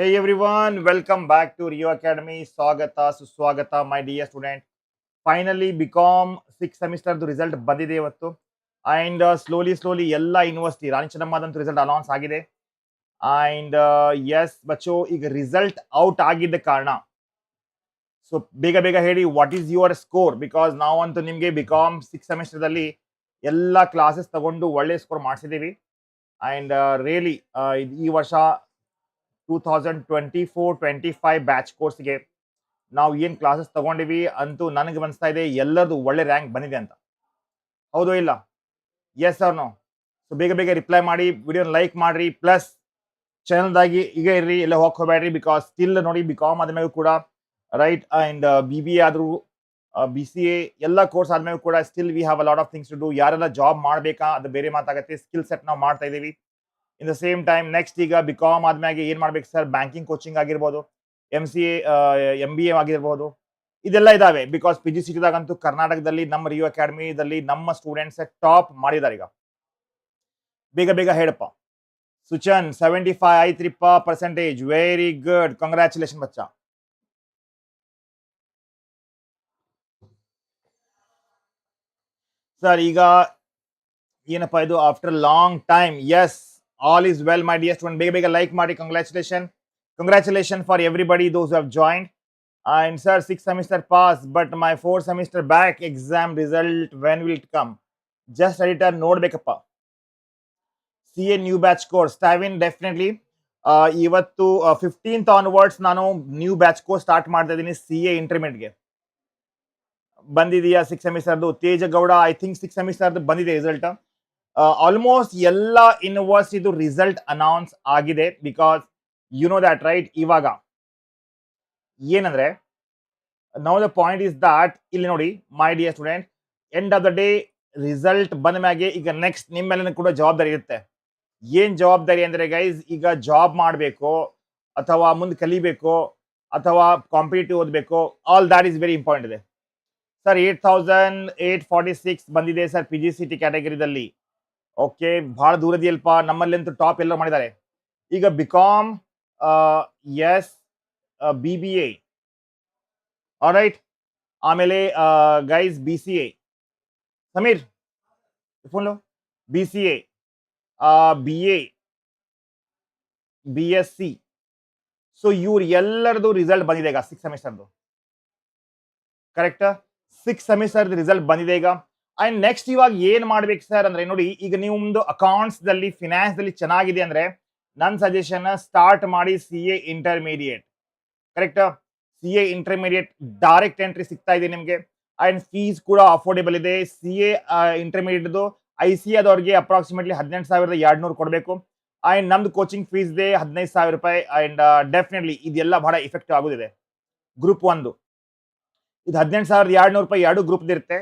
Hey one welcome back to Rio academy ಸ್ವಾಗತ ಸುಸ್ವಾಗತ my dear student finally BCom six ಸೆಮಿಸ್ಟರ್ದು result ಬಂದಿದೆ ಇವತ್ತು. And slowly slowly ಎಲ್ಲ university Rani ಚೆನ್ನಮ್ಮದಂತೂ ರಿಸಲ್ಟ್ ಅನೌನ್ಸ್ ಆಗಿದೆ. ಆ್ಯಂಡ್ ಎಸ್ ಬಚ್ಚು, ಈಗ ರಿಸಲ್ಟ್ ಔಟ್ ಆಗಿದ್ದ ಕಾರಣ. ಸೊ ಬೇಗ ಬೇಗ ಹೇಳಿ what is your score because ನಾವಂತೂ ನಿಮಗೆ ಬಿಕಾಮ್ ಸಿಕ್ಸ್ ಸೆಮಿಸ್ಟರ್ದಲ್ಲಿ ಎಲ್ಲ ಕ್ಲಾಸಸ್ ತಗೊಂಡು ಒಳ್ಳೆ ಸ್ಕೋರ್ ಮಾಡಿಸಿದ್ದೀವಿ. ಆ್ಯಂಡ್ ರಿಯಲಿ ಈ ವರ್ಷ two thousand twenty four twenty five batch ಕೋರ್ಸ್ಗೆ ನಾವು ಏನು ಕ್ಲಾಸಸ್ ತಗೊಂಡಿವಿ ಅಂತೂ ನನಗೆ ಅನಿಸ್ತಾ ಇದೆ ಎಲ್ಲರದು ಒಳ್ಳೆ ರ್ಯಾಂಕ್ ಬಂದಿದೆ ಅಂತ. ಹೌದು ಇಲ್ಲ? ಎಸ್ ಅವ್ರು ನೋ ಸೊ ಬೇಗ ಬೇಗ ರಿಪ್ಲೈ ಮಾಡಿ ವಿಡಿಯೋನ ಲೈಕ್ ಮಾಡಿರಿ ಪ್ಲಸ್ ಚಾನಲ್ದಾಗಿ ಈಗ ಇರ್ರಿ, ಎಲ್ಲ ಹೋಗ್ಕೋಬೇಡ್ರಿ ಬಿಕಾಸ್ ಸ್ಟಿಲ್ ನೋಡಿ ಬಿ ಕಾಮ್ ಆದ್ಮೇಲೆ ಕೂಡ right and B B A ಆದರೂ ಬಿ ಸಿ ಎ ಎಲ್ಲ ಕೋರ್ಸ್ ಆದಮೇಲೆ ಕೂಡ still we have a lot of things to do ಯಾರೆಲ್ಲ ಜಾಬ್ ಮಾಡಬೇಕಾ ಅದು ಬೇರೆ ಮಾತಾಗತ್ತೆ ಸ್ಕಿಲ್ ಸೆಟ್ ನಾವು ಮಾಡ್ತಾ ಇದ್ದೀವಿ in the same time next ಈಗ ಬಿ ಕಾಮ್ ಆದ್ಮ್ಯಾಗೆ ಏನ್ ಮಾಡ್ಬೇಕು ಸರ್ ಬ್ಯಾಂಕಿಂಗ್ ಕೋಚಿಂಗ್ ಆಗಿರ್ಬೋದು M C A M B A ಆಗಿರ್ಬೋದು, ಇದೆಲ್ಲ ಇದಾವೆ. ಬಿಕಾಸ್ ಪಿ ಜಿ ಸಿಟಿದಾಗಂತೂ ಕರ್ನಾಟಕದಲ್ಲಿ ನಮ್ಮ ರಿಯೋ ಅಕಾಡೆಮಿದಲ್ಲಿ ನಮ್ಮ ಸ್ಟೂಡೆಂಟ್ಸ್ ಟಾಪ್ ಮಾಡಿದ್ದಾರೆ ಈಗ. ಬೇಗ ಬೇಗ ಹೇಳಪ್ಪ. ಸುಚನ್ ಸೆವೆಂಟಿ ಫೈವ್ ಆಯ್ತ್ರಿಪ್ಪ ಪರ್ಸೆಂಟೇಜ್ ವೆರಿ ಗುಡ್ ಕಂಗ್ರ್ಯಾಚುಲೇಷನ್ ಬಚ್ಚ. ಸರ್ ಈಗ ಏನಪ್ಪ ಇದು? After long time yes all is well my dear student ಬೇಗ ಬೇಗ ಲೈಕ್ ಮಾಡಿ congratulation congratulation for everybody those joined. Joined and sir six semester pass but my four semester back exam result when will come just editor ನೋಡ್ಬೇಕಪ್ಪ. C A new batch course ಟೈವಿನ್ definitely ಇವತ್ತು fifteenth onwards ನಾನು new batch course start ಮಾಡ್ತಾ ಇದ್ದೀನಿ C A ಇಂಟರ್ಮೀಡಿಯಟ್ಗೆ ಬಂದಿದೆಯಾ six ಸೆಮಿಸ್ಟರ್ದು ತೇಜಗೌಡ I think six ಸೆಮಿಸ್ಟರ್ದು ಬಂದಿದೆ result almost ಎಲ್ಲ ಯೂನಿವರ್ಸಿಟಿದು ರಿಸಲ್ಟ್ ಅನೌನ್ಸ್ ಆಗಿದೆ because you know that right ಇವಾಗ ಏನಂದ್ರೆ now the point is that ಇಲ್ಲಿ ನೋಡಿ my dear student end of the day result ಬಂದ ಮ್ಯಾಗೆ ಈಗ ನೆಕ್ಸ್ಟ್ ನಿಮ್ಮ ಮೇಲೆ ಕೂಡ ಜವಾಬ್ದಾರಿ ಇರುತ್ತೆ. ಏನ್ ಜವಾಬ್ದಾರಿ ಅಂದ್ರೆ ಗೈಸ್ ಈಗ ಜಾಬ್ ಮಾಡಬೇಕು, ಅಥವಾ ಮುಂದೆ ಕಲಿಬೇಕು, ಅಥವಾ ಕಾಂಪಿಟೇಟಿವ್ ಓದಬೇಕು all that is very important ಇದೆ. Sir eight thousand eight forty six ಬಂದಿದೆ sir P G C T ಕ್ಯಾಟಗರಿದಲ್ಲಿ okay ಭಾಳ ದೂರದಿಯಲ್ಪ, ನಮ್ಮಲ್ಲಂತೂ ಟಾಪ್ ಎಲ್ಲ ಮಾಡಿದ್ದಾರೆ. ಈಗ BCom S B B A right ಆಮೇಲೆ guys B C A Sameer phone B C A B A B S C so ಇವ್ರು ಎಲ್ಲರದು ರಿಸಲ್ಟ್ ಬಂದಿದೆ ಈಗ ಸಿಕ್ಸ್ ಸೆಮಿಸ್ಟರ್ದು ಕರೆಕ್ಟ್ ಸಿಕ್ಸ್ ಸೆಮಿಸ್ಟರ್ದು ರಿಸಲ್ಟ್ ಬಂದಿದೆ ಈಗ. ಅಂಡ್ ನೆಕ್ಸ್ಟ್ ಇವಾಗ ಏನ್ ಮಾಡ್ಬೇಕು ಸರ್ ಅಂದ್ರೆ ನೋಡಿ, ಈಗ ನಿಮ್ದು ಅಕೌಂಟ್ಸ್ ದಲ್ಲಿ ಫಿನಾನ್ಸ್ ದಲ್ಲಿ ಚೆನ್ನಾಗಿದೆ ಅಂದ್ರೆ ನನ್ನ ಸಜೆಷನ್ ಸ್ಟಾರ್ಟ್ ಮಾಡಿ C A intermediate correct C A intermediate direct entry ಸಿಗ್ತಾ ಇದೆ ನಿಮಗೆ. ಅಂಡ್ ಫೀಸ್ ಕೂಡ ಅಫೋರ್ಡೇಬಲ್ ಇದೆ. ಸಿ ಎ ಇಂಟರ್ಮೀಡಿಯೇಟ್ದು ಐ ಸಿ ಅದವ್ರಿಗೆ ಅಪ್ರಾಕ್ಸಿಮೇಟ್ಲಿ ಹದಿನೆಂಟು ಸಾವಿರದ ಎರಡು ನೂರು ಕೊಡಬೇಕು. ಅಂಡ್ ನಮ್ದು ಕೋಚಿಂಗ್ ಫೀಸ್ ಇದೆ ಹದಿನೈದು ಸಾವಿರ ರೂಪಾಯಿ. ಅಂಡ್ ಡೆಫಿನೆಟ್ಲಿ ಇದೆಲ್ಲ ಬಹಳ ಇಫೆಕ್ಟಿವ್ ಆಗೋದಿದೆ. ಗ್ರೂಪ್ ಒಂದು. ಇದು ಹದಿನೆಂಟು ಸಾವಿರದ ಎರಡು ನೂರು ರೂಪಾಯಿ ಎರಡು ಗ್ರೂಪ್ ಇರುತ್ತೆ.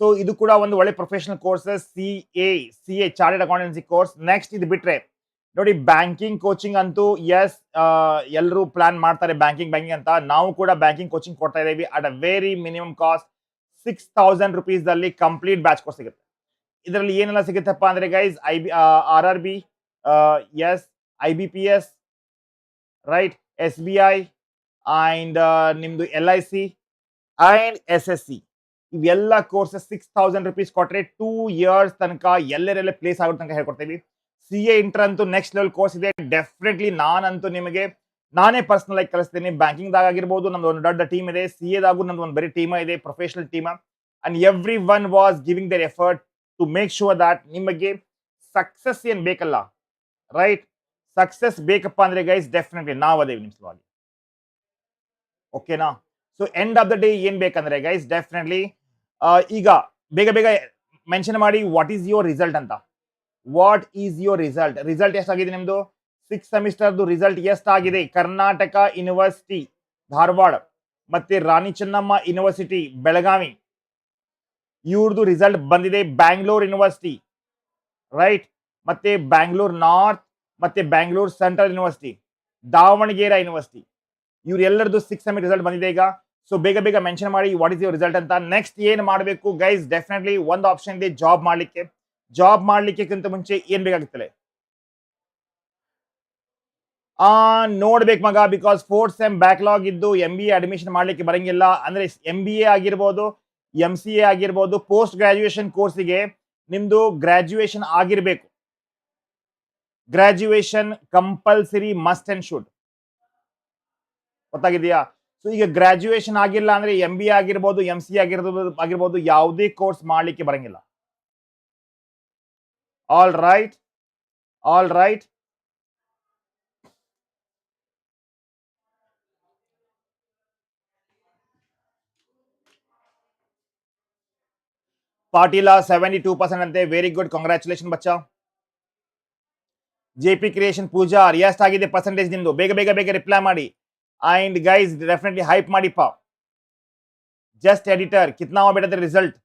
ಸೊ ಇದು ಕೂಡ ಒಂದು ಒಳ್ಳೆ professional courses C A C A chartered accountancy course next ಇದು ಬಿಟ್ರೆ, ನೋಡಿ ಬ್ಯಾಂಕಿಂಗ್ ಕೋಚಿಂಗ್ ಅಂತೂ ಎಸ್ ಎಲ್ಲರೂ ಪ್ಲಾನ್ ಮಾಡ್ತಾರೆ ಬ್ಯಾಂಕಿಂಗ್ ಬ್ಯಾಂಕಿಂಗ್ ಅಂತ. ನಾವು ಕೂಡ ಬ್ಯಾಂಕಿಂಗ್ ಕೋಚಿಂಗ್ ಕೊಡ್ತಾ ಇದ್ದೀವಿ. At a very minimum cost six thousand rupees ಅಲ್ಲಿ ಕಂಪ್ಲೀಟ್ ಬ್ಯಾಚ್ ಕೋರ್ಸ್ ಸಿಗುತ್ತೆ. ಇದರಲ್ಲಿ ಏನೆಲ್ಲ ಸಿಗುತ್ತಪ್ಪ ಅಂದ್ರೆ guys I B R R B S I B P S right S B I and ನಿಮ್ಮದು L I C and S S C ಇವೆಲ್ಲ courses six thousand rupees ಕೊಟ್ಟರೆ two years ತನಕ ಎಲ್ಲರೆಲ್ಲ ಪ್ಲೇಸ್ ಆಗೋ ತನಕ ಹೇಳ್ಕೊಡ್ತೀವಿ. ಸಿ ಎ ಇಂಟರ್ ಅಂತೂ next level course ಇದೆ. ಡೆಫಿನೆಟ್ಲಿ ನಾನಂತೂ ನಿಮಗೆ, ನಾನೇ ಪರ್ಸನಲ್ ಆಗಿ ಕಲಿಸ್ತೀನಿ ಬ್ಯಾಂಕಿಂಗ್ದಾಗ ಆಗಿರ್ಬೋದು, ನಮ್ದು ಒಂದು ದೊಡ್ಡ ಟೀಮ್ ಇದೆ. ಸಿ ಎದಾಗೂ ನಮ್ದು ಒಂದು ಬರೀ ಟೀಮ್ ಇದೆ professional team and every one was giving their effort to make sure that ನಿಮಗೆ ಸಕ್ಸಸ್ ಏನ್ ಬೇಕಲ್ಲ ರೈಟ್ ಸಕ್ಸಸ್ ಬೇಕಪ್ಪ ಅಂದ್ರೆ ಗೈಸ್ ಡೆಫಿನೆಟ್ಲಿ ನಾವು ಅದೇವಿ ನಿಮ್ಮ ಸಲುವಾಗಿ. ಓಕೆನಾ so end of the day ಏನ್ ಬೇಕಂದ್ರೆ ಗೈಸ್ ಡೆಫಿನೆಟ್ಲಿ ಈಗ ಬೇಗ ಬೇಗ ಮೆನ್ಷನ್ ಮಾಡಿ ವಾಟ್ ಈಸ್ ಯುವರ್ ರಿಸಲ್ಟ್ ಅಂತ. What is your result result ಎಷ್ಟಾಗಿದೆ ನಿಮ್ದು? ಸಿಕ್ಸ್ ಸೆಮಿಸ್ಟರ್ದು ರಿಸಲ್ಟ್ ಎಷ್ಟಾಗಿದೆ? ಕರ್ನಾಟಕ ಯೂನಿವರ್ಸಿಟಿ ಧಾರವಾಡ ಮತ್ತೆ ರಾಣಿ ಚೆನ್ನಮ್ಮ ಯೂನಿವರ್ಸಿಟಿ ಬೆಳಗಾವಿ. ಇವ್ರದ್ದು ರಿಸಲ್ಟ್ ಬಂದಿದೆ ಬ್ಯಾಂಗ್ಳೂರ್ ಯೂನಿವರ್ಸಿಟಿ ರೈಟ್ ಮತ್ತೆ ಬ್ಯಾಂಗ್ಳೂರ್ ನಾರ್ತ್ ಮತ್ತೆ Bangalore central university Davanagere university ಇವ್ರೆಲ್ಲರದು six semi result ಬಂದಿದೆ ಈಗ. ಸೊ ಬೇಗ ಬೇಗ ಮೆನ್ಷನ್ ಮಾಡಿ ವಾಟ್ ಇಸ್ ಯುವರ್ ರಿಸಲ್ಟ್ ಅಂತ. ನೆಕ್ಸ್ಟ್ ಏನ್ ಮಾಡಬೇಕು? ಗೈಸ್ ಡೆಫಿನೆಟ್ಲಿ ಒಂದು ಆಪ್ಷನ್ ಇದೆ ಜಾಬ್ ಮಾಡಲಿಕ್ಕೆ. ಜಾಬ್ ಮಾಡಲಿಕ್ಕಿಂತ ಮುಂಚೆ ಏನ್ ಬೇಕಾಗುತ್ತಲ್ಲ? ಆ, ನೋಡ್ಬೇಕು ಮಗ ಬಿಕಾಸ್ ಫೋರ್ತ್ ಸೆಮ್ ಬ್ಯಾಕ್ಲಾಗ್ ಇದ್ದು ಎಂ ಬಿ ಎ ಅಡ್ಮಿಷನ್ ಮಾಡ್ಲಿಕ್ಕೆ ಬರಂಗಿಲ್ಲ. ಅಂದ್ರೆ ಎಂ ಬಿ ಎ ಆಗಿರ್ಬೋದು ಎಂ ಸಿ ಎ ಆಗಿರ್ಬೋದು ಪೋಸ್ಟ್ ಗ್ರಾಜುಯೇಷನ್ ಕೋರ್ಸಿಗೆ ನಿಮ್ದು ಗ್ರಾಜುಯೇಷನ್ ಆಗಿರ್ಬೇಕು. Graduation compulsory must and should ಗೊತ್ತಾಗಿದೆಯಾ so ಈಗ ಗ್ರಾಜುಯೇಷನ್ ಆಗಿಲ್ಲ ಅಂದ್ರೆ ಎಂ ಬಿ ಆಗಿರ್ಬೋದು ಎಂ ಸಿ ಆಗಿರ್ಬೋದು ಆಗಿರ್ಬೋದು, ಯಾವುದೇ ಕೋರ್ಸ್ ಮಾಡ್ಲಿಕ್ಕೆ ಬರಂಗಿಲ್ಲ. All right all right Patil seventy two percent ಅಂತೆ. ವೆರಿ ಗುಡ್ ಕಂಗ್ರ್ಯಾಚುಲೇಷನ್ ಬಚ್ಚಾ. ಜೆ ಪಿ ಕ್ರಿಯೇಷನ್ ಪೂಜಾ ಎಷ್ಟಾಗಿದೆ ಪರ್ಸೆಂಟೇಜ್ ನಿಮ್ದು. ಬೇಗ ಬೇಗ ಬೇಗ ರಿಪ್ಲೈ ಮಾಡಿ. And guys definitely hype ಮಾಡಿಪ್ಪ just editor कितना हुआ बेटा तेरा रिजल्ट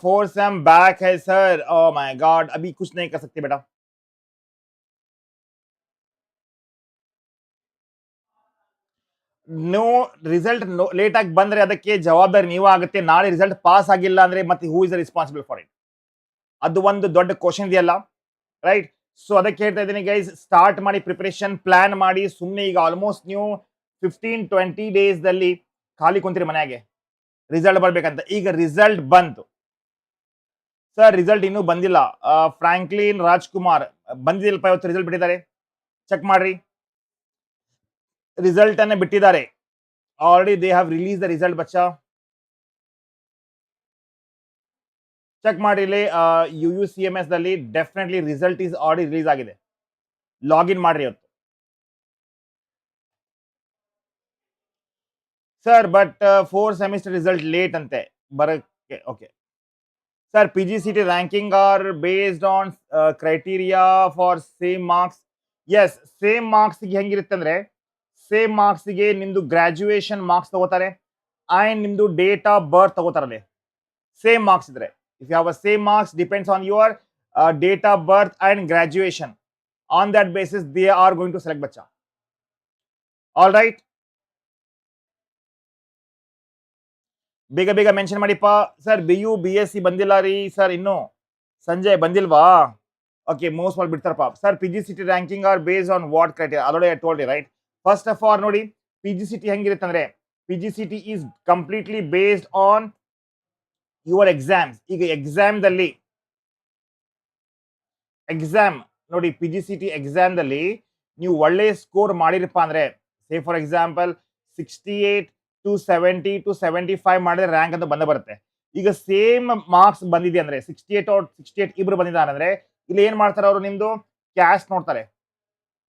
फोर सैम बैक है सर ओ माय गॉड अभी कुछ नहीं कर सकते बेटा ನೋ ರಿಸಲ್ಟ್ ಲೇಟ್ ಆಗಿ ಬಂದ್ರೆ ಅದಕ್ಕೆ ಜವಾಬ್ದಾರಿ ನೀವು ಆಗುತ್ತೆ ನಾಳೆ ರಿಸಲ್ಟ್ ಪಾಸ್ ಆಗಿಲ್ಲ ಅಂದ್ರೆ ಮತ್ತೆ who is responsible for it ಅದು ಒಂದು ದೊಡ್ಡ ಕ್ವಶನ್ ಇದೆಯಲ್ಲ ರೈಟ್ ಸೊ ಅದಕ್ಕೆ ಹೇಳ್ತಾ ಇದ್ದೀನಿ ಗೈಸ್ ಸ್ಟಾರ್ಟ್ ಮಾಡಿ ಪ್ರಿಪರೇಷನ್ ಪ್ಲಾನ್ ಮಾಡಿ ಸುಮ್ಮನೆ ಈಗ ಆಲ್ಮೋಸ್ಟ್ ನೀವು ಫಿಫ್ಟೀನ್ ಟ್ವೆಂಟಿ ಡೇಸ್ದಲ್ಲಿ ಖಾಲಿ ಕುಂತೀರಿ ಮನೆಯಾಗೆ ರಿಸಲ್ಟ್ ಬರ್ಬೇಕಂತ. ಈಗ ರಿಸಲ್ಟ್ ಬಂತು. ಸರ್ ರಿಸಲ್ಟ್ ಇನ್ನೂ ಬಂದಿಲ್ಲ. ಫ್ರಾಂಕ್ಲಿನ್ ರಾಜ್ಕುಮಾರ್ ಬಂದಿಲ್ಲಪ್ಪ ಇವತ್ತು ರಿಸಲ್ಟ್ ಬಿಟ್ಟಿದ್ದಾರೆ? ಚೆಕ್ ಮಾಡ್ರಿ. ರಿಸಲ್ಟ್ ಬಿಟ್ಟಿದ್ದಾರೆ. Already they have release the result Bachcha. Check ಮಾಡಿ ಇಲ್ಲಿ U U C M S ದಲ್ಲಿ definitely result is already release ಆಗಿದೆ. ಲಾಗಿನ್ ಮಾಡ್ರಿ ಇವತ್ತು. Sir but four semester result late ಅಂತೆ. ಬರಕ್ಕೆ okay sir P G C T ranking are based on criteria for same marks yes same ಮಾರ್ಕ್ಸ್ಗೆ ಹೆಂಗಿರುತ್ತೆ ಅಂದ್ರೆ same ಮಾರ್ಕ್ಸ್ಗೆ ನಿಮ್ಮದು ಗ್ರಾಜುಯೇಷನ್ ಮಾರ್ಕ್ಸ್ ತಗೋತಾರೆ ಆ್ಯಂಡ್ ನಿಮ್ಮದು ಡೇಟ್ ಆಫ್ ಬರ್ತ್ ತಗೋತಾರಲ್ಲಿ. ಸೇಮ್ ಮಾರ್ಕ್ಸ್ ಇದ್ರೆ. If you have a same marks depends on your date of birth and graduation on that basis they are going to select Bachcha all right ಬೇಗ ಬೇಗ mention ಮಾಡಿಪ್ಪ sir B U B S C ಬಂದಿಲ್ಲ ರೀ sir ಇನ್ನು ಸಂಜೆ ಬಂದಿಲ್ವಾ okay most ಮಾಡಿ ಬಿಡ್ತಾರಪ್ಪ sir P G C T ranking are based on what criteria ಅದರೊಳಗೆ ಟೋಲ್ಡಿ ರೈಟ್ ಫಸ್ಟ್ ಆಫ್ ಆಲ್ ನೋಡಿ ಪಿ ಜಿ ಸಿ ಟಿ ಹೆಂಗಿರುತ್ತೆ ಅಂದ್ರೆ P G C T is completely based on your exams ಈಗ ಎಕ್ಸಾಮ್ದಲ್ಲಿ exam ನೋಡಿ P G C T ಎಕ್ಸಾಮ್ದಲ್ಲಿ ನೀವು ಒಳ್ಳೆ ಸ್ಕೋರ್ ಮಾಡಿರಪ್ಪ ಅಂದರೆ say for example sixty eight to seventy to seventy five ಮಾಡಿದ್ರೆ ರ್ಯಾಂಕ್ ಅಂತ ಬಂದೇ ಬರುತ್ತೆ. ಈಗ ಸೇಮ್ ಮಾರ್ಕ್ಸ್ ಬಂದಿದೆ ಅಂದ್ರೆ sixty eight out sixty eight ಇಬ್ರು ಬಂದಿದ್ದಾರೆ ಅಂದರೆ, ಇಲ್ಲಿ ಏನು ಮಾಡ್ತಾರೆ ಅವರು ನಿಮ್ಮದು ಕ್ಯಾಶ್ ನೋಡ್ತಾರೆ.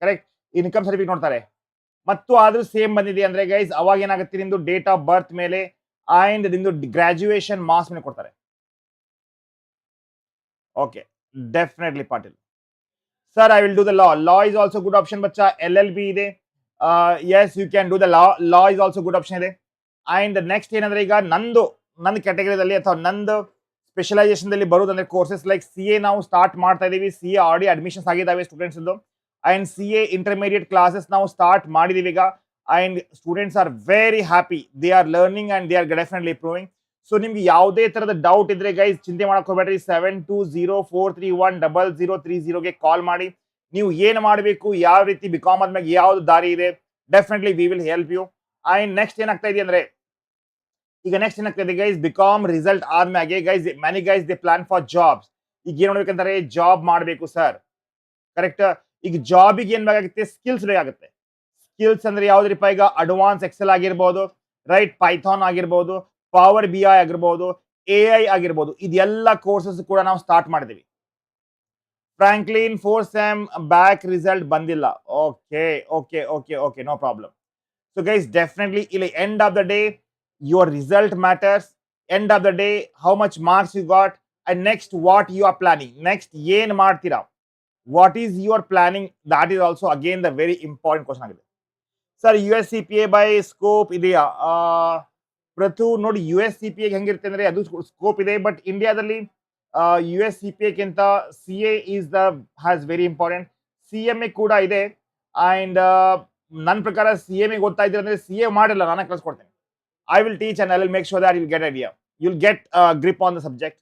ಕರೆಕ್ಟ್ ಇನ್ಕಮ್ ಸರ್ಟಿಫಿಕೇಟ್ ನೋಡ್ತಾರೆ. ಮತ್ತು ಆದರೂ ಸೇಮ್ ಬಂದಿದೆ ಅಂದರೆ ಗೈಸ್ ಅವಾಗ ಏನಾಗುತ್ತೆ ನಿಮ್ಮದು ಡೇಟ್ ಆಫ್ ಬರ್ತ್ ಮೇಲೆ ಅಂಡ್ ನಿಮ್ದು ಗ್ರಾಜ್ಯುಯೇಷನ್ ಮಾಸ್ ಮೇಲೆ ಕೊಡ್ತಾರೆ. Okay definitely Patil. Sir I will do the law law is also good option Bachcha. L L B ಇದೆ. Yes you can do the law law is also good option ಇದೆ. And next ಏನಂದ್ರೆ ಈಗ ನಂದು ನನ್ನ ಕ್ಯಾಟಗರಿದಲ್ಲಿ ಅಥವಾ ನಂದು specialisation ದಲ್ಲಿ ಬರೋದಂದ್ರೆ ಕೋರ್ಸಸ್ ಲೈಕ್ ಸಿ ಎ ನಾವು ಸ್ಟಾರ್ಟ್ ಮಾಡ್ತಾ ಇದೀವಿ. ಸಿ ಎ ಆಲ್ರೆಡಿ ಅಡ್ಮಿಷನ್ಸ್ ಆಗಿದ್ದಾವೆ students and C A intermediate classes ನಾವು ಸ್ಟಾರ್ಟ್ ಮಾಡಿದೀವಿ ಈಗ. And students are very happy they are learning and they are definitely improving so ನಿಮ್ಗೆ ಯಾವುದೇ ತರದ ಡೌಟ್ ಇದ್ರೆ ಗೈಸ್ ಚಿಂತೆ ಹೋಗ್ಬೇಡ್ರಿ. Seven two zero four three one double zero three ಜೀರೋಗೆ call ಮಾಡಿ. ನೀವು ಏನು ಮಾಡಬೇಕು, ಯಾವ ರೀತಿ ಬಿಕಾಮ್ ಆದ್ಮೇಲೆ ಯಾವ್ದು ದಾರಿ ಇದೆ definitely we will help you and next ಏನಾಗ್ತಾ ಇದೆ ಅಂದ್ರೆ, ಈಗ ನೆಕ್ಸ್ಟ್ ಏನಾಗ್ತಾ ಇದೆ ಗೈಸ್ ಬಿಕಾಮ್ ರಿಸಲ್ಟ್ ಆದ್ಮೇಲೆ guys many guys they plan for jobs ಈಗ ಏನ್ ಮಾಡ್ಬೇಕಂತಾರೆ ಜಾಬ್ ಮಾಡಬೇಕು ಸರ್ ಕರೆಕ್ಟ್ ಈಗ ಜಾಬಿಗೆ ಏನ್ ಬೇಕಾಗುತ್ತೆ ಸ್ಕಿಲ್ಸ್ ಬೇಕಾಗುತ್ತೆ. ಸ್ಕಿಲ್ಸ್ ಅಂದ್ರೆ ಯಾವ್ದ್ರಿಪ್ಪ ಈಗ ಅಡ್ವಾನ್ಸ್ ಎಕ್ಸೆಲ್ ಆಗಿರ್ಬೋದು ರೈಟ್ ಪೈಥಾನ್ ಆಗಿರ್ಬೋದು ಪವರ್ ಬಿ ಐ ಆಗಿರ್ಬೋದು ಎ ಐ ಆಗಿರ್ಬೋದು, ಇದೆಲ್ಲ ಕೋರ್ಸಸ್ ಕೂಡ ನಾವು ಸ್ಟಾರ್ಟ್ ಮಾಡಿದೀವಿ. Franklin four sem back result ಬಂದಿಲ್ಲ. Okay okay okay okay no problem so guys definitely ಇಲ್ಲಿ end of the day your result matters end of the day how much marks you got and next what you are planning next ಏನ್ ಮಾಡ್ತೀರಾ? What is your planning that is also again the very important question ಆಗಿದೆ. Sir U S C P A by scope ಇದೆಯಾ? ಪ್ರತು ನೋಡಿ U S C P A ಹೆಂಗಿರುತ್ತೆ ಅಂದ್ರೆ ಅದು scope ಇದೆ but ಇಂಡಿಯಾದಲ್ಲಿ U S C P ಎಕ್ಕಿಂತ C A is the has very important C M A ಕೂಡ ಇದೆ. ಅಂಡ್ ನನ್ನ ಪ್ರಕಾರ ಸಿ ಎಂ ಎ ಗೊತ್ತಾ ಇದ್ರೆ ಅಂದ್ರೆ ಸಿ ಎ ಮಾಡಿಲ್ಲ ನಾನೇ ಕಳ್ಸ್ಕೊಡ್ತೇನೆ. I will teach and I will make sure that will get idea you'll get grip on the subject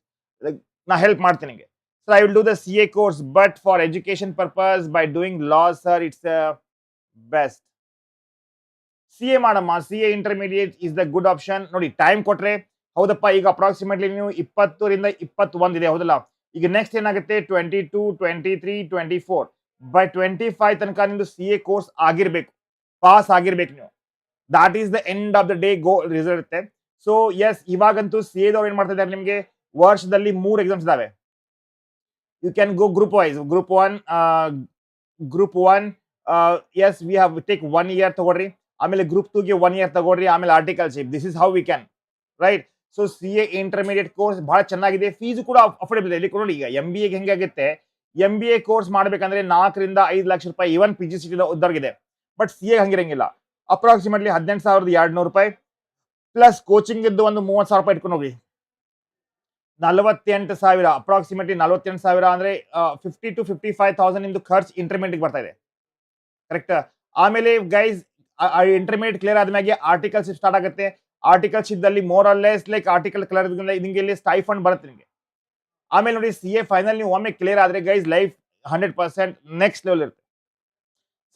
ನಾ ಹೆಲ್ಪ್ ಮಾಡ್ತೀನಿ ನಿಮಗೆ So I will do the CA course, but for education purpose, by doing law, sir, it's uh, best. C A ಮಾಡಮ್ಮ C A intermediate is the good option ನೋಡಿ time ಕೊಟ್ರೆ, ಹೌದಪ್ಪ, ಈಗ approximately ನೀವು ಇಪ್ಪತ್ತರಿಂದ ಇಪ್ಪತ್ತ್ ಇದೆ, ಹೌದಲ್ಲ? ಈಗ ನೆಕ್ಸ್ಟ್ ಏನಾಗುತ್ತೆ? Twenty two twenty three twenty four by twenty five ತನಕ ನಿಮ್ದು ಸಿ ಎ ಕೋರ್ಸ್ ಆಗಿರ್ಬೇಕು ಪಾಸ್ ಆಗಿರ್ಬೇಕು ನೀವು. That is the end of the day go result ಇರುತ್ತೆ. ಸೊ ಎಸ್ ಇವಾಗಂತೂ ಸಿ ಎದವ್ರು ಏನ್ ಮಾಡ್ತಾ ಇದ್ದಾರೆ ನಿಮಗೆ? ವರ್ಷದಲ್ಲಿ ಮೂರು ಎಕ್ಸಾಮ್ಸ್ ಇದಾವೆ. You can go group wise group one group one yes we have take one year ತಗೊಳ್ರಿ. ಆಮೇಲೆ ಗ್ರೂಪ್ ಟೂಗೆ ಒನ್ ಇಯರ್ ತಗೊಳ್ರಿ, ಆಮೇಲೆ articleship this is how we can right so C A intermediate course ಬಹಳ ಚೆನ್ನಾಗಿದೆ. Fees ಕೂಡ affordable ಇದೆ ಇಲ್ಲಿ ನೋಡಿ ಈಗ ಎಂ ಬಿ ಎಗೆ ಹೆಂಗಾಗುತ್ತೆ ಎಂ ಬಿ ಎ ಕೋರ್ಸ್ ಮಾಡ್ಬೇಕಂದ್ರೆ ನಾಲ್ಕರಿಂದ ಐದು ಲಕ್ಷ ರೂಪಾಯಿ ಇವನ್ ಪಿ ಜಿ ಸಿ ಉದ್ದರ್ಗಿದೆ ಬಟ್ ಸಿ ಎ ಹಂಗಿರಂಗಿಲ್ಲ. ಅಪ್ರಾಕ್ಸಿಮೇಟ್ಲಿ ಹದಿನೆಂಟು ಸಾವಿರದ ಎರಡು ನೂರು ರೂಪಾಯಿ ಪ್ಲಸ್ ಕೋಚಿಂಗ್ ಇದ್ದು ಒಂದು ಮೂವತ್ತು ಸಾವಿರ ರೂಪಾಯಿ ಇಟ್ಕೊಂಡು ಹೋಗಿ ನಲವತ್ತೆಂಟು ಸಾವಿರ ಅಪ್ರಾಕ್ಸಿಮೇಟ್ಲಿ ನಲವತ್ತೆಂಟು ಸಾವಿರ ಅಂದ್ರೆ fifty to fifty five thousand ಇಂದು ಖರ್ಚು ಇಂಟರ್ಮೀಡಿಯೇಟ್ ಬರ್ತಾ ಇದೆ. ಕರೆಕ್ಟ್ ಆಮೇಲೆ ಗೈಸ್ ಇಂಟರ್ಮೀಡಿಯೇಟ್ ಕ್ಲಿಯರ್ ಆದ್ಮೇಲೆ ಆರ್ಟಿಕಲ್ಸ್ ಸ್ಟಾರ್ಟ್ ಆಗುತ್ತೆ. ಆರ್ಟಿಕಲ್ಸ್ ಇದ್ದಲ್ಲಿ more less like article clear ನಿಮಗೆ ಇಲ್ಲಿ ಸ್ಟೈಫಂಡ್ ಬರುತ್ತೆ ನಿಮಗೆ. ಆಮೇಲೆ ನೋಡಿ ಸಿ ಎ ಫೈನಲ್ ನೀವು ಒಮ್ಮೆ ಕ್ಲಿಯರ್ ಆದ್ರೆ guys life hundred percent next level ಇರುತ್ತೆ.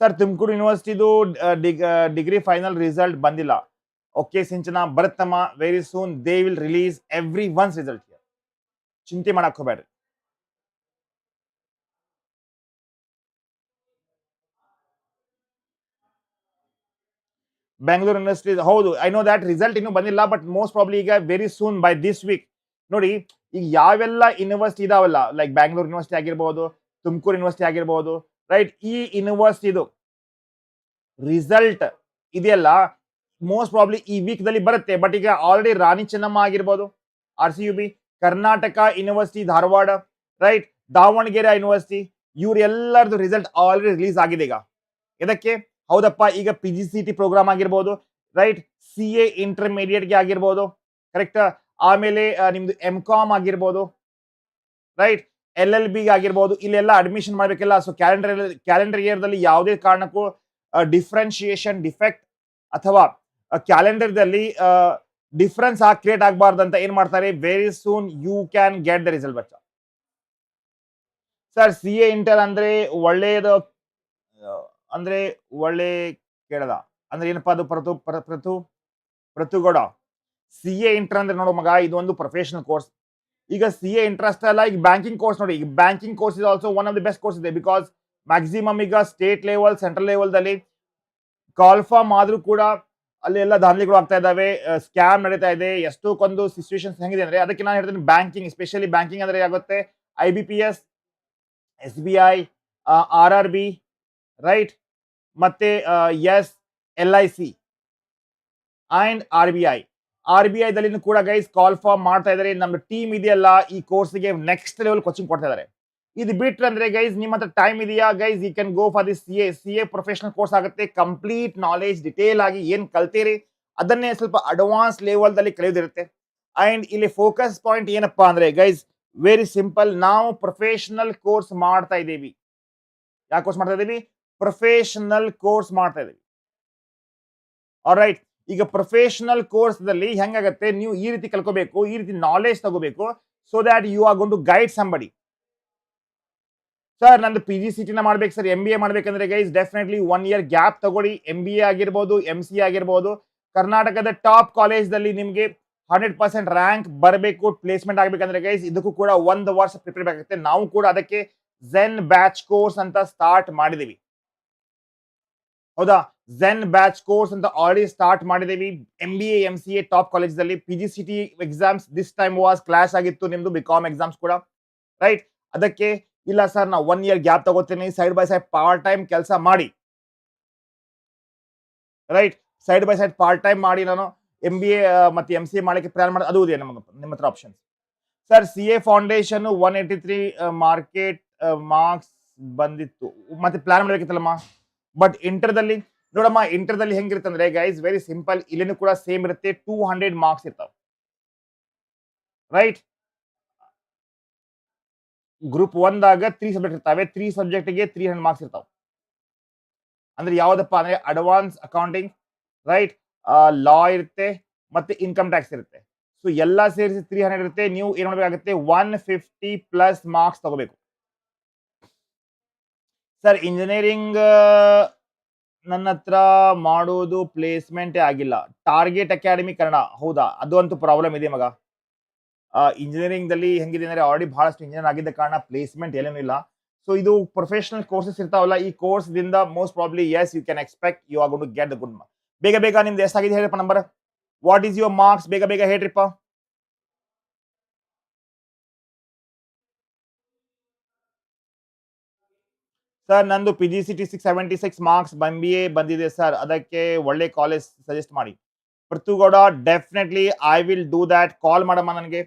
ಸರ್ ತುಮಕೂರು ಯೂನಿವರ್ಸಿಟಿದು ಡಿಗ್ರಿ ಫೈನಲ್ ರಿಸಲ್ಟ್ ಬಂದಿಲ್ಲ. Okay Sinchana ಬರುತ್ತಮ್ಮ. Very soon they will release everyone's result ಚಿಂತೆ ಮಾಡಕ್ ಬೆಂಗಳೂರು ಯೂನಿವರ್ಸಿಟಿ ಹೌದು ಐ ನೋ ದ್ಯಾಟ್ ರಿಸಲ್ಟ್ ಇನ್ನೂ ಬಂದಿಲ್ಲ ಬಟ್ ಮೋಸ್ಟ್ ಪ್ರಾಬ್ಲಿ ಈಗ very soon by this week ನೋಡಿ, ಈಗ ಯಾವೆಲ್ಲ ಯೂನಿವರ್ಸಿಟಿ ಇದಾವಲ್ಲ ಲೈಕ್ ಬ್ಯಾಂಗ್ಳೂರ್ ಯೂನಿವರ್ಸಿಟಿ ಆಗಿರ್ಬೋದು, ತುಮಕೂರು ಯೂನಿವರ್ಸಿಟಿ ಆಗಿರ್ಬೋದು ರೈಟ್ ಈ ಯೂನಿವರ್ಸಿಟಿದು ರಿಸಲ್ಟ್ ಇದೆಯಲ್ಲ ಮೋಸ್ಟ್ ಪ್ರಾಬ್ಲಿ ಈ ವೀಕ್ ದಲ್ಲಿ ಬರುತ್ತೆ. ಬಟ್ ಈಗ ಆಲ್ರೆಡಿ ರಾಣಿ ಚೆನ್ನಮ್ಮ ಆಗಿರ್ಬೋದು R C U B Karnataka university Dharwad right Davanagere university ಇವರೆಲ್ಲರದು result already release ಆಗಿದೆ ಈಗ. ಇದಕ್ಕೆ ಹೌದಪ್ಪ, ಈಗ P G C T program ಆಗಿರ್ಬೋದು ರೈಟ್ ಸಿ ಎ ಇಂಟರ್ಮೀಡಿಯೇಟ್ಗೆ ಆಗಿರ್ಬೋದು ಕರೆಕ್ಟ್ ಆಮೇಲೆ ನಿಮ್ದು ಎಂ ಕಾಮ್ ಆಗಿರ್ಬೋದು ರೈಟ್ ಎಲ್ ಎಲ್ ಬಿಗೆ ಆಗಿರ್ಬೋದು, ಇಲ್ಲೆಲ್ಲ ಅಡ್ಮಿಷನ್ ಮಾಡಬೇಕಲ್ಲ ಸೊ ಕ್ಯಾಲೆಂಡರ್ ಕ್ಯಾಲೆಂಡರ್ ಇಯರ್ದಲ್ಲಿ ಯಾವುದೇ ಕಾರಣಕ್ಕೂ ಡಿಫ್ರೆನ್ಶಿಯೇಷನ್ ಡಿಫೆಕ್ಟ್ ಅಥವಾ ಕ್ಯಾಲೆಂಡರ್ದಲ್ಲಿ ಡಿಫ್ರೆನ್ಸ್ ಆಗಿ ಕ್ರಿಯೇಟ್ ಆಗಬಾರ್ದು ಅಂತ ಏನ್ ಮಾಡ್ತಾರೆ? Very soon you can get the result Bachcha. Sir C A inter ಅಂದ್ರೆ ಒಳ್ಳೆಯದು ಅಂದ್ರೆ ಒಳ್ಳೆ ಕೇಳದ. ಅಂದ್ರೆ ಏನಪ್ಪ ಅದು ಪ್ರತು, ಪ್ರ- ಪ್ರತು, ಪ್ರತುಗೌಡ. ಸಿ ಎ ಇಂಟರ್ ಅಂದ್ರೆ ನೋಡು ಮಗ, ಇದು ಒಂದು ಪ್ರೊಫೆಷನಲ್ ಕೋರ್ಸ್ ಈಗ ಸಿ ಎ ಇಂಟ್ರೆಸ್ಟ್ ಅಲ್ಲ, ಈಗ ಬ್ಯಾಂಕಿಂಗ್ ಕೋರ್ಸ್ ನೋಡಿ. ಈಗ banking course is also one of the best course ಇದೆ ಬಿಕಾಸ್ ಮ್ಯಾಕ್ಸಿಮಮ್ ಈಗ ಸ್ಟೇಟ್ ಲೆವೆಲ್ ಸೆಂಟ್ರಲ್ ಲೆವೆಲ್ದಲ್ಲಿ ಕಾಲ್ಫಾರ್ಮ್ ಆದರೂ ಕೂಡ ಅಲ್ಲಿ ಎಲ್ಲ ದಾಖಲೆಗಳು ಆಗ್ತಾ ಇದ್ದಾವೆ. ಸ್ಕ್ಯಾಮ್ ನಡೀತಾ ಇದೆ. ಎಷ್ಟಕ್ಕೊಂದು ಸಿಚುವೇಶನ್ಸ್ ಹೆಂಗಿದೆ ಅಂದರೆ, ಅದಕ್ಕೆ ನಾನು ಹೇಳ್ತೀನಿ ಬ್ಯಾಂಕಿಂಗ್ ಎಸ್ಪೆಷಲಿ ಬ್ಯಾಂಕಿಂಗ್ ಅಂದರೆ ಆಗುತ್ತೆ I B P S S B I R R B right ಮತ್ತೆ S, L I C and R B I. R B ಐದಲ್ಲಿ ಕೂಡ ಗೈಸ್ ಕಾಲ್ ಫಾರ್ಮ್ ಮಾಡ್ತಾ ಇದ್ದಾರೆ. ನಮ್ಮ ಟೀಮ್ ಇದೆಯಲ್ಲ, ಈ ಕೋರ್ಸ್ಗೆ ನೆಕ್ಸ್ಟ್ ಲೆವೆಲ್ ಕೋಚಿಂಗ್ ಕೊಡ್ತಾ ಇದ್ದಾರೆ. ಇದು ಬಿಟ್ರೆ ಅಂದ್ರೆ ಗೈಸ್ ನಿಮ್ಮ ಹತ್ರ ಟೈಮ್ ಇದೆಯಾ? Guys you can go for the C A C A professional course ಆಗುತ್ತೆ. ಕಂಪ್ಲೀಟ್ ನಾಲೆಜ್ ಡಿಟೇಲ್ ಆಗಿ ಏನು ಕಲ್ತೀರಿ, ಅದನ್ನೇ ಸ್ವಲ್ಪ ಅಡ್ವಾನ್ಸ್ ಲೆವೆಲ್ದಲ್ಲಿ ಕಲಿಯೋದಿರುತ್ತೆ. ಅಂಡ್ ಇಲ್ಲಿ ಫೋಕಸ್ ಪಾಯಿಂಟ್ ಏನಪ್ಪಾ ಅಂದ್ರೆ ಗೈಸ್ ವೆರಿ ಸಿಂಪಲ್ ನಾವು ಪ್ರೊಫೆಷನಲ್ ಕೋರ್ಸ್ ಮಾಡ್ತಾ ಇದ್ದೀವಿ. ಯಾವ ಕೋರ್ಸ್ ಮಾಡ್ತಾ ಇದ್ದೀವಿ? ಪ್ರೊಫೆಷನಲ್ ಕೋರ್ಸ್ ಮಾಡ್ತಾ ಇದ್ದೀವಿ ರೈಟ್ ಈಗ ಪ್ರೊಫೆಷನಲ್ ಕೋರ್ಸ್ ದಲ್ಲಿ ಹೆಂಗಾಗತ್ತೆ? ನೀವು ಈ ರೀತಿ ಕಲ್ಕೋಬೇಕು, ಈ ರೀತಿ ನಾಲೆಜ್ ತಗೋಬೇಕು so that you are to guide somebody sir ನಂದು ಪಿ ಜಿ ಸಿ ಟಿನ ಮಾಡ್ಬೇಕು ಸರ್ ಎಂ ಬಿ ಎ ಮಾಡ್ಬೇಕಂದ್ರೆ guys definitely one year gap ತಗೊಳ್ಳಿ. ಎಂ ಬಿ ಎ ಆಗಿರ್ಬೋದು ಎಂ ಸಿ ಆಗಿರ್ಬೋದು. ಕರ್ನಾಟಕದ ಟಾಪ್ ಕಾಲೇಜ್ದಲ್ಲಿ ನಿಮಗೆ ಹಂಡ್ರೆಡ್ ಪರ್ಸೆಂಟ್ ರ್ಯಾಂಕ್ ಬರಬೇಕು ಪ್ಲೇಸ್ಮೆಂಟ್ ಆಗ್ಬೇಕಂದ್ರೆ ಗೈಸ್ ಇದಕ್ಕೂ ಕೂಡ ಒಂದು ವರ್ಷ ಪ್ರಿಪೇರ್ ಬೇಕಾಗುತ್ತೆ. ನಾವು ಕೂಡ ಅದಕ್ಕೆ ಝೆನ್ ಬ್ಯಾಚ್ ಕೋರ್ಸ್ ಅಂತ ಸ್ಟಾರ್ಟ್ ಮಾಡಿದೀವಿ. ಹೌದಾ? ಝೆನ್ ಬ್ಯಾಚ್ ಕೋರ್ಸ್ ಅಂತ ಆಲ್ರೆಡಿ ಸ್ಟಾರ್ಟ್ ಮಾಡಿದೀವಿ M B A C A top ಕಾಲೇಜಲ್ಲಿ P G C T exams this time was class ಆಗಿತ್ತು ನಿಮ್ದು ಬಿ ಕಾಮ್ ಎಕ್ಸಾಮ್ಸ್ ಕೂಡ. ರೈಟ್ ಅದಕ್ಕೆ ಇಲ್ಲ ಸರ್ ನಾ ಒನ್ ಇಯರ್ ಗ್ಯಾಪ್ ತಗೋತೀನಿ. Side by side part time ಕೆಲಸ ಮಾಡಿ. Right side by side part time ಮಾಡಿ ನಾನು ಎಂ ಬಿ ಎ ಮತ್ತೆ ಎಂ ಸಿ ಎ ಮಾಡಕ್ಕೆ ಪ್ಲಾನ್ ಮಾಡಿ, ಅದು ಇದೆ ನಮ್ಮ, ನಿಮ್ಮ ಹತ್ರ options sir C A foundation one eighty three market marks ಬಂದಿತ್ತು. ಮತ್ತೆ ಪ್ಲಾನ್ ಮಾಡಬೇಕಿತ್ತಲ್ಲಮ್ಮ? ಬಟ್ ಇಂಟರ್ದಲ್ಲಿ ನೋಡಮ್ಮ ಇಂಟರ್ದಲ್ಲಿ ಹೆಂಗಿರುತ್ತಂದ್ರೆ ಗೈಸ್ ವೆರಿ ಸಿಂಪಲ್ ಇಲ್ಲಿನೂ ಕೂಡ ಸೇಮ್ ಇರುತ್ತೆ. ಟೂ ಹಂಡ್ರೆಡ್ ಮಾರ್ಕ್ಸ್ ಇರ್ತಾವೆ. ರೈಟ್ ಗ್ರೂಪ್ ಒಂದಾಗ ತ್ರೀ ಸಬ್ಜೆಕ್ಟ್ ಇರ್ತಾವೆ. ತ್ರೀ ಸಬ್ಜೆಕ್ಟ್ಗೆ ತ್ರೀ ಹಂಡ್ರೆಡ್ ಮಾರ್ಕ್ಸ್ ಇರ್ತಾವೆ. ಅಂದ್ರೆ ಯಾವ್ದಪ್ಪ ಅಂದ್ರೆ ಅಡ್ವಾನ್ಸ್ ಅಕೌಂಟಿಂಗ್ ರೈಟ್ ಲಾ ಇರುತ್ತೆ ಮತ್ತೆ ಇನ್ಕಮ್ ಟ್ಯಾಕ್ಸ್ ಇರುತ್ತೆ. ಸೊ ಎಲ್ಲ ಸೇರಿಸಿ ತ್ರೀ ಹಂಡ್ರೆಡ್ ಇರುತ್ತೆ. ನೀವು ಏನ್ ಮಾಡಬೇಕಾಗುತ್ತೆ? ಒನ್ ಫಿಫ್ಟಿ ಪ್ಲಸ್ ಮಾರ್ಕ್ಸ್ ತಗೋಬೇಕು. ಸರ್ ಇಂಜಿನಿಯರಿಂಗ್ ನನ್ನ ಹತ್ರ ಮಾಡೋದು ಪ್ಲೇಸ್ಮೆಂಟೇ ಆಗಿಲ್ಲ. ಟಾರ್ಗೆಟ್ ಅಕಾಡೆಮಿ ಕನ್ನಡ, ಹೌದಾ? ಅದು ಅಂತೂ ಪ್ರಾಬ್ಲಮ್ ಇದೆ ಮಗ. ಇಂಜಿನಿಯರಿಂಗ್ ದಲ್ಲಿ ಹೆಂಗಿದೆ ಅಂದ್ರೆ ಆಲ್ರೆಡಿ ಬಹಳಷ್ಟು ಇಂಜಿನಿಯರ್ ಆಗಿದ್ದ ಕಾರಣ ಪ್ಲೇಸ್ಮೆಂಟ್ ಏನೇನು ಇಲ್ಲ. ಸೊ ಇದು ಪ್ರೊಫೆಷನಲ್ ಕೋರ್ಸಸ್ ಇರ್ತಾವಲ್ಲ, ಈ ಕೋರ್ಸ್ದಿಂದ most probably yes you can expect you R gonna to get the good ಬೇಗ ಬೇಗ ನಿಮ್ದು ಎಷ್ಟಾಗಿದೆ ಹೇಳಪ್ಪ number what is your marks ಬೇಗ ಬೇಗ ಹೇಳ್ರಿಪ್ಪ. ಸರ್, ನಂದು P G C T six seventy six marks M B A ಬಂದಿದೆ ಸರ್. ಅದಕ್ಕೆ ಒಳ್ಳೆ ಕಾಲೇಜ್ ಸಜೆಸ್ಟ್ ಮಾಡಿ. Prithu Gowda definitely I will do that call ಮಾಡಮ್ಮ ನನಗೆ.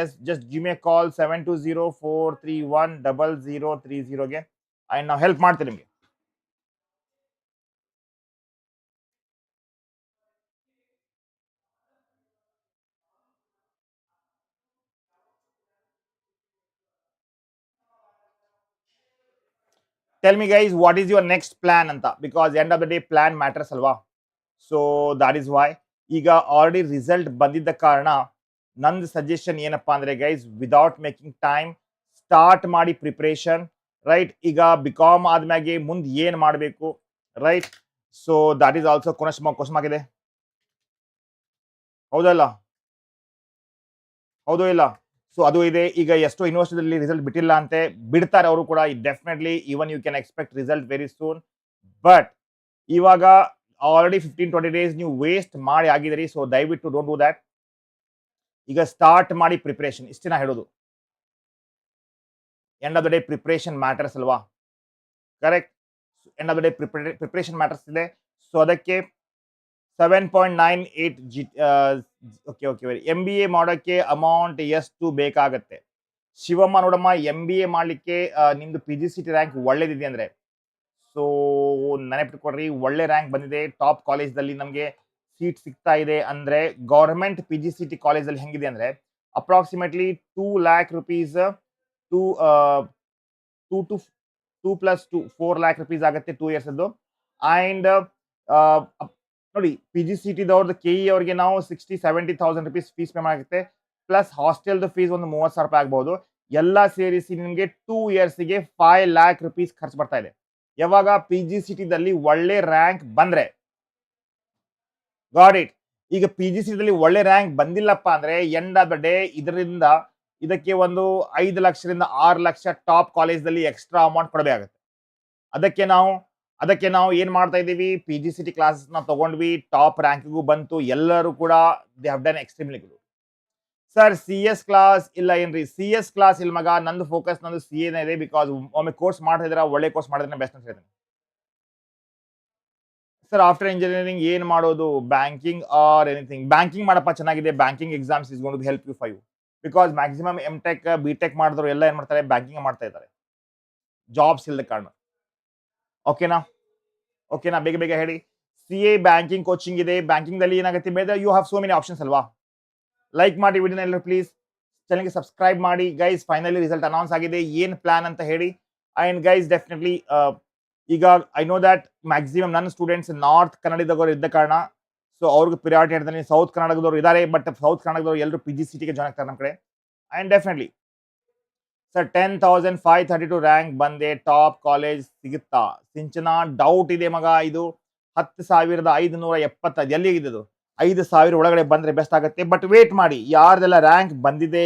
Yes just gym A call seven two zero four three one double zero three ಝೀರೋಗೆ and ನಾವು help ಮಾಡ್ತೀವಿ ನಿಮಗೆ. Tell me guys what is your next plan ಅಂತ because end of the day plan matters ಅಲ್ವಾ so that is why ಈಗ already result ಬಂದಿದ್ದ ಕಾರಣ ನಂದು ಸಜೆಷನ್ ಏನಪ್ಪಾ ಅಂದರೆ guys without making time start ಮಾಡಿ ಪ್ರಿಪ್ರೇಷನ್ ರೈಟ್ ಈಗ ಬಿ ಕಾಮ್ ಆದ್ಮ್ಯಾಗೆ ಮುಂದೆ ಏನು ಮಾಡಬೇಕು right so that is also ಕೊನಸ್ question ಆಗಿದೆ. ಹೌದಲ್ಲ ಹೌದೋ ಇಲ್ಲ? ಸೊ ಅದು ಇದೆ. ಈಗ ಎಷ್ಟೋ ಯೂನಿವರ್ಸಿಟಿಯಲ್ಲಿ ರಿಸಲ್ಟ್ ಬಿಟ್ಟಿಲ್ಲ ಅಂತೆ. ಬಿಡ್ತಾರೆ ಅವರು ಕೂಡ. Definitely even you can expect result very soon but ಇವಾಗ ಆಲ್ರೆಡಿ ಫಿಫ್ಟೀನ್ ಟ್ವೆಂಟಿ ಡೇಸ್ ನೀವು ವೇಸ್ಟ್ ಮಾಡಿ ಆಗಿದ್ದೀರಿ. ಸೊ ದಯವಿಟ್ಟು ಡೋಂಟ್ ಡೂ ದ್ಯಾಟ್ ಈಗ ಸ್ಟಾರ್ಟ್ ಮಾಡಿ ಪ್ರಿಪ್ರೇಷನ್ ಇಷ್ಟೇ ನಾ ಹೇಳೋದು. End of the day preparation matters ಅಲ್ವಾ? Correct end of the day preparation matters ಇದೆ. ಸೊ ಅದಕ್ಕೆ seven point nine eight G okay okay very M B A ಮಾಡೋಕ್ಕೆ ಅಮೌಂಟ್ ಎಷ್ಟು ಬೇಕಾಗತ್ತೆ? ಶಿವಮ್ಮ ನೋಡಮ್ಮ ಎಂ ಬಿ ಎ ಮಾಡಲಿಕ್ಕೆ ನಿಮ್ದು P G C T rank ಒಳ್ಳೇದಿದೆ ಅಂದರೆ. ಸೊ ನೆನಪಿಟ್ಕೊಡ್ರಿ ಒಳ್ಳೆ ರ್ಯಾಂಕ್ ಬಂದಿದೆ. ಟಾಪ್ ಕಾಲೇಜ್ದಲ್ಲಿ ನಮಗೆ ಸೀಟ್ ಸಿಗ್ತಾ ಇದೆ ಅಂದರೆ government P G C T ಕಾಲೇಜಲ್ಲಿ ಹೆಂಗಿದೆ ಅಂದರೆ approximately two lakh rupees two two to two plus to four lakh rupees ಆಗುತ್ತೆ ಟೂ ಇಯರ್ಸದ್ದು ಆ್ಯಂಡ್ ನೋಡಿ ಪಿ ಜಿ ಸಿ ಟಿದವ್ರದ್ದು ಕೆ ಇ ಅವ್ರಿಗೆ ನಾವು sixty seventy thousand rupees fees pay ಮಾಡುತ್ತೆ ಪ್ಲಸ್ ಹಾಸ್ಟೆಲ್ದು ಫೀಸ್ ಒಂದು ಮೂವತ್ತು ಸಾವಿರ ರೂಪಾಯಿ ಆಗ್ಬೋದು. ಎಲ್ಲ ಸೇರಿಸಿ ನಿಮಗೆ ಟೂ ಇಯರ್ಸಿಗೆ ಫೈವ್ ಲ್ಯಾಕ್ ರುಪೀಸ್ ಖರ್ಚು ಬರ್ತಾ ಇದೆ. ಯಾವಾಗ ಪಿ ಜಿ ಸಿ ಟಿದಲ್ಲಿ ಒಳ್ಳೆ ರ್ಯಾಂಕ್ ಬಂದ್ರೆ. ಗಾಡ್ ಇಟ್ ಈಗ ಪಿ ಜಿ ಸಿ ಟಿದಲ್ಲಿ ಒಳ್ಳೆ ರ್ಯಾಂಕ್ ಬಂದಿಲ್ಲಪ್ಪ ಅಂದ್ರೆ ಎಂಡ್ ಆಫ್ ದ ಡೇ ಇದರಿಂದ ಇದಕ್ಕೆ ಒಂದು ಐದು ಲಕ್ಷದಿಂದ ಆರು ಲಕ್ಷ ಟಾಪ್ ಕಾಲೇಜ್ದಲ್ಲಿ ಎಕ್ಸ್ಟ್ರಾ ಅಮೌಂಟ್ ಕೊಡಬೇಕಾಗುತ್ತೆ. ಅದಕ್ಕೆ ನಾವು ಅದಕ್ಕೆ ನಾವು ಏನ್ ಮಾಡ್ತಾ ಇದ್ದೀವಿ? ಪಿ ಜಿ ಸಿ ಟಿ ಕ್ಲಾಸಸ್ನ ತಗೊಂಡ್ವಿ. ಟಾಪ್ ರ್ಯಾಂಕಿಗೂ ಬಂತು. ಎಲ್ಲರೂ ಕೂಡ they have done extremely good sir C S class ಇಲ್ಲ ಏನ್ರಿ? ಸಿ ಎಸ್ ಕ್ಲಾಸ್ ಇಲ್ಲ ಮಗ. ನಂದು ಫೋಕಸ್ ನಂದು ಸಿ ಎನ್ ಇದೆ ಬಿಕಾಸ್ ಒಮ್ಮೆ ಕೋರ್ಸ್ ಮಾಡಿದ್ರೆ ಒಳ್ಳೆ ಕೋರ್ಸ್ ಮಾಡಿದ್ರೆ ಬೆಸ್ಟ್ ಅಂತ ಹೇಳ್ತೀನಿ. ಸರ್ ಆಫ್ಟರ್ ಇಂಜಿನಿಯರಿಂಗ್ ಏನ್ ಮಾಡೋದು? ಬ್ಯಾಂಕಿಂಗ್ ಆರ್ ಎನಿಥಿಂಗ್ ಬ್ಯಾಂಕಿಂಗ್ ಮಾಡಪ್ಪ, ಚೆನ್ನಾಗಿದೆ. Banking exams is gonna help you five because maximum M tech B tech ಮಾಡಿದ್ರು ಎಲ್ಲ ಏನ್ ಮಾಡ್ತಾರೆ? ಬ್ಯಾಂಕಿಂಗ್ ಮಾಡ್ತಾ ಇದ್ದಾರೆ. ಜಾಬ್ಸ್ ಇಲ್ಲದ ಕಾರಣ. ಓಕೆನಾ ಓಕೆನಾ ಬೇಗ ಬೇಗ ಹೇಳಿ. ಸಿ ಎ ಬ್ಯಾಂಕಿಂಗ್ ಕೋಚಿಂಗ್ ಇದೆ. ಬ್ಯಾಂಕಿಂಗ್ದಲ್ಲಿ ಏನಾಗುತ್ತೆ ಬೇರೆ? You have so many options ಅಲ್ವಾ? ಲೈಕ್ ಮಾಡಿ ವಿಡಿಯೋನ ಎಲ್ಲರೂ ಪ್ಲೀಸ್ ಚಾನಲ್ಗೆ ಸಬ್ಸ್ಕ್ರೈಬ್ ಮಾಡಿ. ಗೈಸ್ ಫೈನಲಿ ರಿಸಲ್ಟ್ ಅನೌನ್ಸ್ ಆಗಿದೆ. ಏನು ಪ್ಲಾನ್ ಅಂತ ಹೇಳಿ. ಅಂಡ್ ಗೈಸ್ ಡೆಫಿನೆಟ್ಲಿ ಈಗ ಐ ನೋ ದ್ಯಾಟ್ ಮ್ಯಾಕ್ಸಿಮಮ್ ನನ್ನ ಸ್ಟೂಡೆಂಟ್ಸ್ ನಾರ್ತ್ ಕನ್ನಡದವರು ಇದ್ದ ಕಾರಣ. ಸೊ ಅವ್ರಿಗೆ ಪ್ರಿಯಾರಿಟಿ ಹೇಳ್ತಾನೆ ಸೌತ್ ಕರ್ನಾಟಕದವ್ರು ಇದ್ದಾರೆ ಬಟ್ ಸೌತ್ ಕರ್ನಾಟಕದವ್ರು ಎಲ್ಲರೂ ಪಿ ಜಿ ಸಿ ಟಿಗೆ ಜಾಯ್ನ್ ಆಗ್ತಾರೆ ನಮ್ಮ ಕಡೆ. And definitely sir ten thousand five thirty two rank ಬಂದೆ ಟಾಪ್ ಕಾಲೇಜ್ ಸಿಗುತ್ತಾ? ಸಿಂಚನ ಡೌಟ್ ಇದೆ ಮಗ ಇದು. ಹತ್ತು ಸಾವಿರದ ಐದು ನೂರ ಎಪ್ಪತ್ತೈದು ಎಲ್ಲಿಗಿದ್ದು ಐದು ಸಾವಿರ ಒಳಗಡೆ ಬಂದ್ರೆ ಬೆಸ್ಟ್ ಆಗುತ್ತೆ. ಬಟ್ ವೇಟ್ ಮಾಡಿ. ಯಾರ್ದೆಲ್ಲ ರ್ಯಾಂಕ್ ಬಂದಿದೆ,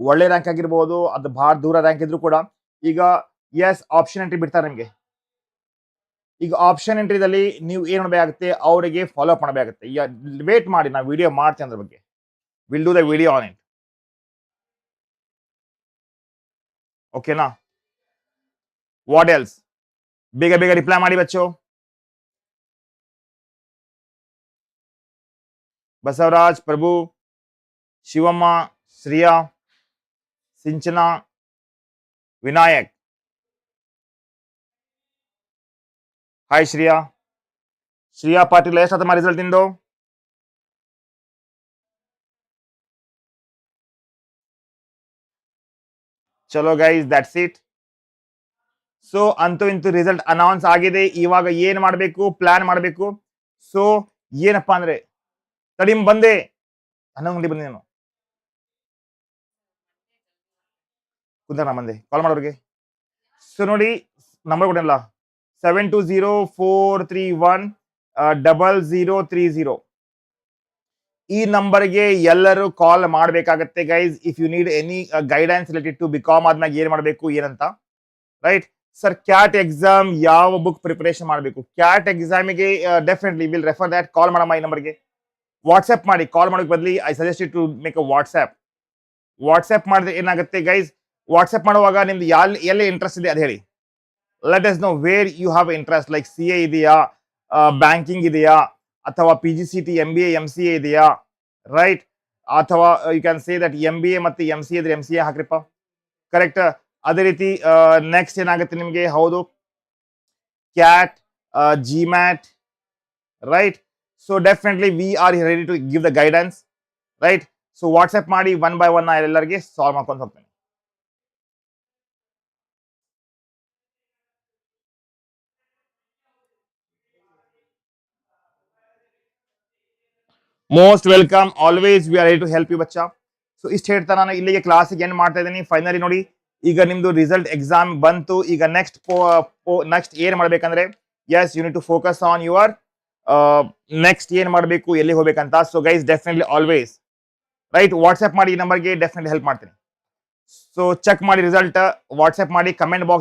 ಒಳ್ಳೆ ರ್ಯಾಂಕ್ ಆಗಿರ್ಬೋದು, ಅದು ಭಾಳ ದೂರ ರ್ಯಾಂಕ್ ಇದ್ರು ಕೂಡ. ಈಗ ಎಸ್ ಆಪ್ಷನ್ ಎಂಟ್ರಿ ಬಿಡ್ತಾರೆ ನಿಮಗೆ. ಈಗ ಆಪ್ಷನ್ ಎಂಟ್ರಿದಲ್ಲಿ ನೀವು ಏನು ಮಾಡಬೇಕಾಗುತ್ತೆ? ಅವರಿಗೆ ಫಾಲೋ ಮಾಡಬೇಕಾಗುತ್ತೆ. ಈಗ ವೇಟ್ ಮಾಡಿ. ನಾವು ವಿಡಿಯೋ ಮಾಡ್ತೀನಿ ಅದ್ರ ಬಗ್ಗೆ. Will do the video on it ಓಕೆನಾ ವಾಟ್ ಎಲ್ಸ್ ಬೇಗ ಬೇಗ ರಿಪ್ಲೈ ಮಾಡಿ ಬಚ್ಚು ಬಸವರಾಜ್ ಪ್ರಭು ಶಿವಮ್ಮ ಶ್ರಿಯಾ ಸಿಂಚನ ವಿನಾಯಕ್ ಹಾಯ್ ಶ್ರಿಯಾ ಶ್ರಿಯಾ ಪಾಟೀಲ್ ಎಷ್ಟಾತಮ್ಮ ರಿಸಲ್ಟ್ ನಿಂದು ಚಲೋ ಗೈಸ್ ದಟ್ಸ್ ಇಟ್ ಸೊ ಅಂತೂ ಇಂತೂ ರಿಸಲ್ಟ್ ಅನೌನ್ಸ್ ಆಗಿದೆ. ಇವಾಗ ಏನ್ ಮಾಡಬೇಕು? ಪ್ಲಾನ್ ಮಾಡಬೇಕು. ಸೊ ಏನಪ್ಪಾ ಅಂದ್ರೆ ತಡಿಮ್ ಬಂದೆ. ಹನ್ನೊಂದು ಗಂಟೆ ಬಂದೆ ನಾನು. ಕುಂದರ ಬಂದೆ. ಕಾಲ್ ಮಾಡೋರಿಗೆ. ಸೊ ನೋಡಿ ನಂಬರ್ ಕೊಡಲ್ಲ seven two zero four three one double zero three zero ಈ ನಂಬರ್ಗೆ ಎಲ್ಲರೂ ಕಾಲ್ ಮಾಡಬೇಕಾಗತ್ತೆ guys if you need any guidance related to B com ಆದ್ಮೇಲೆ ಏನ್ ಮಾಡಬೇಕು, ಏನಂತ? ರೈಟ್ ಸರ್ ಕ್ಯಾಟ್ ಎಕ್ಸಾಮ್ ಯಾವ ಬುಕ್ ಪ್ರಿಪರೇಷನ್ ಮಾಡಬೇಕು? CAT ಎಕ್ಸಾಮಿಗೆ definitely will refer that call ಮಾಡಮ್ಮ ಈ ನಂಬರ್ಗೆ. ವಾಟ್ಸ್ಆ್ಯಪ್ ಮಾಡಿ. ಕಾಲ್ ಮಾಡೋಕ್ಕೆ ಬದಲಿ I suggest to make a WhatsApp WhatsApp ಮಾಡಿದ್ರೆ ಏನಾಗುತ್ತೆ ಗೈಸ್ ವಾಟ್ಸ್ಆ್ಯಪ್ ಮಾಡುವಾಗ ನಿಮ್ದು ಯಾಲ್, ಎಲ್ಲಿ ಇಂಟ್ರೆಸ್ಟ್ ಇದೆ, ಅದು ಹೇಳಿ. Let us know where you have interest like C A ಇದೆಯಾ ಬ್ಯಾಂಕಿಂಗ್ ಇದೆಯಾ, ಅಥವಾ P G C T M B A M C A ಇದೆಯಾ? ರೈಟ್ ಅಥವಾ you can say that M B A ಮತ್ತು ಎಂ ಸಿ ಇದ್ರೆ M C A ಹಾಕ್ರಿಪ್ಪ. Correct ಅದೇ ರೀತಿ ನೆಕ್ಸ್ಟ್ ಏನಾಗುತ್ತೆ ನಿಮಗೆ? ಹೌದು. CAT GMAT right so definitely we are ready to give the guidance right so WhatsApp ಮಾಡಿ ಒನ್ ಬೈ ಒನ್ ಎಲ್ಲರಿಗೆ ಸಾಲ್ವ್ ಮಾಡ್ಕೊಂಡು ಹೋಗ್ತೇನೆ. Most welcome always we are to help you Bachcha so ಇಷ್ಟು ಹೇಳ್ತಾ ನಾನು ಇಲ್ಲಿಗೆ ಕ್ಲಾಸಿಗೆ ಏನ್ ಮಾಡ್ತಾ ಇದ್ದೀನಿ. ಫೈನಲಿ ನೋಡಿ, ಈಗ ನಿಮ್ದು ರಿಸಲ್ಟ್ ಎಕ್ಸಾಮ್ ಬಂತು. ಈಗ ನೆಕ್ಸ್ಟ್ ನೆಕ್ಸ್ಟ್ ಏನ್ ಮಾಡ್ಬೇಕಂದ್ರೆ as you need to focus on your next ಏನ್ ಮಾಡಬೇಕು ಎಲ್ಲಿ ಹೋಗ್ಬೇಕಂತ. So guys definitely always right WhatsApp ಮಾಡಿ ಈ ನಂಬರ್ಗೆ ಡೆಫಿನೆಟ್ಲಿ ಹೆಲ್ಪ್ ಮಾಡ್ತೀನಿ. ಸೊ ಚೆಕ್ ಮಾಡಿ ರಿಸಲ್ಟ್ ವಾಟ್ಸ್ಆ್ಯಪ್ ಮಾಡಿ ಕಮೆಂಟ್ ಬಾಕ್ಸ್